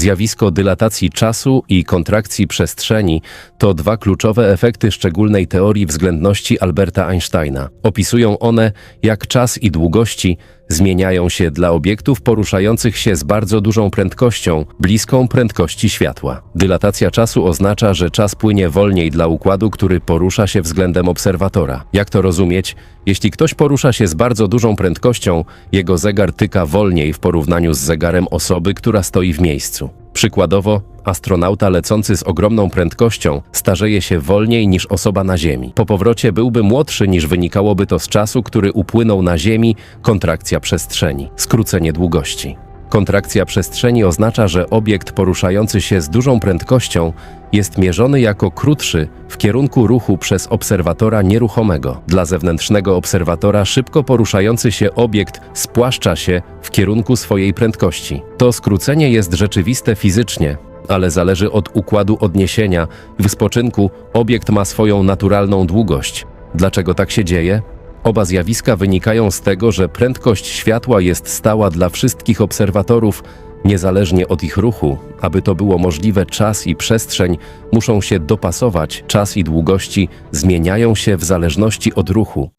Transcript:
Zjawisko dylatacji czasu i kontrakcji przestrzeni to dwa kluczowe efekty szczególnej teorii względności Alberta Einsteina. Opisują one, jak czas i długości zmieniają się dla obiektów poruszających się z bardzo dużą prędkością, bliską prędkości światła. Dylatacja czasu oznacza, że czas płynie wolniej dla układu, który porusza się względem obserwatora. Jak to rozumieć? Jeśli ktoś porusza się z bardzo dużą prędkością, jego zegar tyka wolniej w porównaniu z zegarem osoby, która stoi w miejscu. Przykładowo, astronauta lecący z ogromną prędkością starzeje się wolniej niż osoba na Ziemi. Po powrocie byłby młodszy niż wynikałoby to z czasu, który upłynął na Ziemi, kontrakcja przestrzeni, skrócenie długości. Kontrakcja przestrzeni oznacza, że obiekt poruszający się z dużą prędkością jest mierzony jako krótszy w kierunku ruchu przez obserwatora nieruchomego. Dla zewnętrznego obserwatora szybko poruszający się obiekt spłaszcza się w kierunku swojej prędkości. To skrócenie jest rzeczywiste fizycznie, ale zależy od układu odniesienia. W spoczynku obiekt ma swoją naturalną długość. Dlaczego tak się dzieje? Oba zjawiska wynikają z tego, że prędkość światła jest stała dla wszystkich obserwatorów, niezależnie od ich ruchu. Aby to było możliwe, czas i przestrzeń muszą się dopasować, czas i długości zmieniają się w zależności od ruchu.